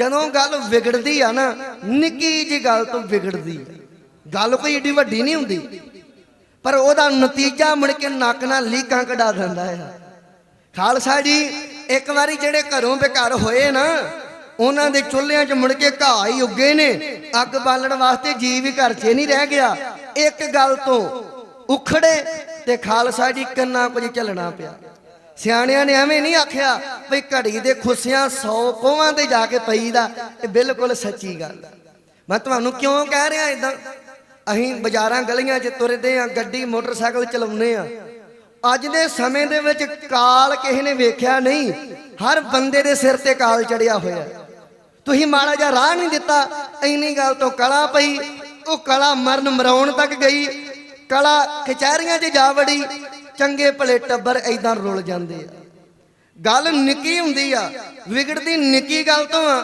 ਜਦੋਂ ਗੱਲ ਵਿਗੜਦੀ ਆ ਨਾ, ਨਿੱਕੀ ਜੀ ਗੱਲ ਤੋਂ ਵਿਗੜਦੀ ਗੱਲ ਕੋਈ ਏਡੀ ਵੱਡੀ ਨਹੀਂ ਹੁੰਦੀ। ਪਰ ਉਹਦਾ ਨਤੀਜਾ ਮੁੜ ਕੇ ਨੱਕ ਨਾਲ ਲੀਕਾਂ ਕਢਾ ਦਿੰਦਾ ਆ। ਖਾਲਸਾ ਜੀ, ਇੱਕ ਵਾਰੀ ਜਿਹੜੇ ਘਰੋਂ ਬੇਘਰ ਹੋਏ ਨਾ, ਉਹਨਾਂ ਦੇ ਚੁੱਲ੍ਹਿਆਂ 'ਚ ਮੁੜ ਕੇ ਘਾਹ ਹੀ ਉੱਗੇ ਨੇ। ਅੱਗ ਬਾਲਣ ਵਾਸਤੇ ਜੀ ਵੀ ਘਰ 'ਚ ਨਹੀਂ ਰਹਿ ਗਿਆ। ਇੱਕ ਗੱਲ ਤੋਂ ਉਖੜੇ ਤੇ ਖਾਲਸਾ ਜੀ ਕਿੰਨਾ ਕੁਝ ਚੱਲਣਾ ਪਿਆ। ਸਿਆਣਿਆਂ ਨੇ ਐਵੇਂ ਨਹੀਂ ਆਖਿਆ ਵੀ ਘੜੀ ਦੇ ਖੁੱਸਿਆਂ 100 ਕੋਹਾਂ ਤੇ ਜਾ ਕੇ ਪਈਦਾ। ਇਹ ਬਿਲਕੁਲ ਸੱਚੀ ਗੱਲ ਮੈਂ ਤੁਹਾਨੂੰ ਕਿਉਂ ਕਹਿ ਰਿਹਾ ਇਦਾਂ ਅਸੀਂ ਬਾਜ਼ਾਰਾਂ ਗਲੀਆਂ 'ਚ ਤੁਰਦੇ ਆ, ਗੱਡੀ, ਮੋਟਰਸਾਈਕਲ ਚਲਾਉਂਦੇ ਆ। ਅੱਜ ਦੇ ਸਮੇਂ ਦੇ ਵਿੱਚ ਕਾਲ ਕਿਸੇ ਨੇ ਵੇਖਿਆ ਨਹੀਂ। ਹਰ ਬੰਦੇ ਦੇ ਸਿਰ ਤੇ ਕਾਲ ਚੜਿਆ ਹੋਇਆ। ਤੁਸੀਂ ਮਾੜਾ ਜਿਹਾ ਰਾਹ ਨਹੀਂ ਦਿੱਤਾ। ਇੰਨੀ ਗੱਲ ਤੋਂ ਕਲਾ ਪਈ। ਉਹ ਕਲਾ ਮਰਨ ਮਰਾਉਣ ਤੱਕ ਗਈ। ਕਲਾ ਕਚਹਿਰੀਆਂ 'ਚ ਜਾ ਵੜੀ। ਚੰਗੇ ਭਲੇ ਟੱਬਰ ਐਦਾਂ ਰੁਲ ਜਾਂਦੇ ਆ। ਗੱਲ ਨਿੱਕੀ ਹੁੰਦੀ ਆ ਵਿਗੜਦੀ ਨਿੱਕੀ ਗੱਲ ਤੋਂ ਆ